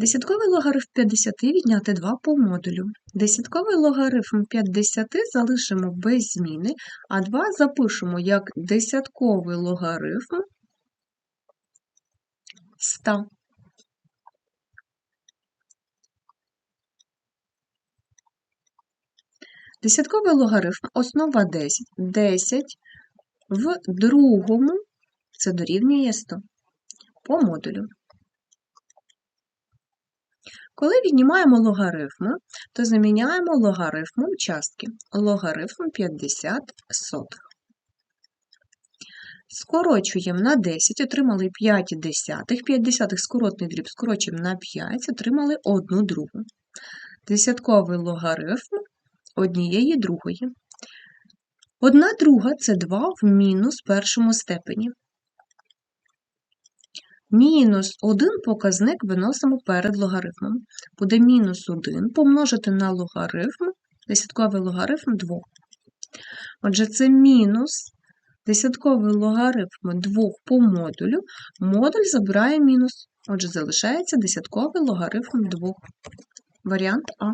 Десятковий логарифм 50 відняти 2 по модулю. Десятковий логарифм 50 залишимо без зміни, а 2 запишемо як десятковий логарифм 100. Десятковий логарифм основа 10. 10 в другому це дорівнює 100 по модулю. Коли віднімаємо логарифми, то заміняємо логарифмом частки. Логарифм 50 сотих. Скорочуємо на 10, отримали 5 десятих. 5 десятих скоротний дріб скорочуємо на 5, отримали 1 другу. Десятковий логарифм однієї другої. Одна друга – це 2 в мінус першому степені. Мінус 1 показник виносимо перед логарифмом. Буде мінус 1 помножити на логарифм, десятковий логарифм 2. Отже, це мінус десятковий логарифм 2 по модулю. Модуль забирає мінус. Отже, залишається десятковий логарифм 2. Варіант А.